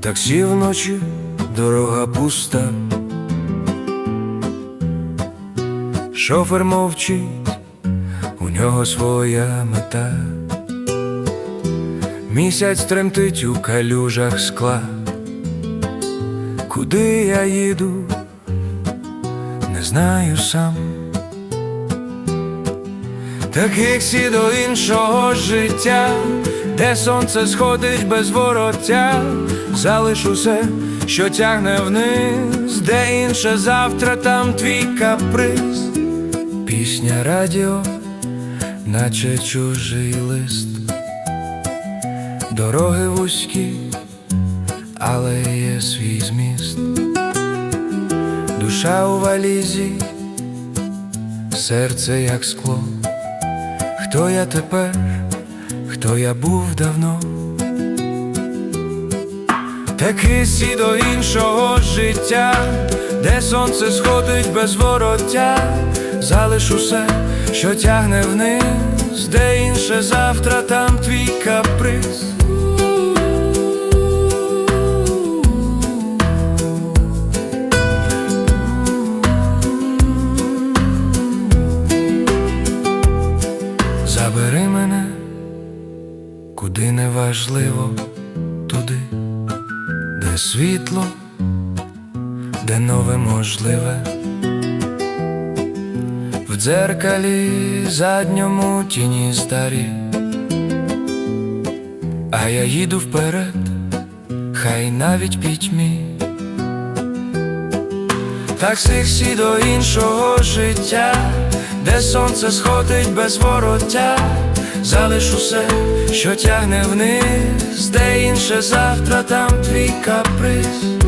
Таксі вночі, дорога пуста. Шофер мовчить, у нього своя мета. Місяць тремтить у калюжах скла. Куди я їду, не знаю сам. Таких сі до іншого життя, де сонце сходить без вороття, залиш усе, що тягне вниз, де інше завтра, там твій каприз, пісня радіо, наче чужий лист, дороги вузькі, але є свій зміст, душа у валізі, серце як скло. Хто я тепер, хто я був давно, Такий сі до іншого життя, де сонце сходить без вороття, залиш усе, що тягне вниз, де інше завтра, там твій каприз. Куди не важливо, туди, де світло, де нове можливе. В дзеркалі задньому тіні старі, а я їду вперед, хай навіть пітьмі. Таксих сі до іншого життя, де сонце сходить без вороття, залиш усе, що тягне вниз, де інше завтра, там твій каприз.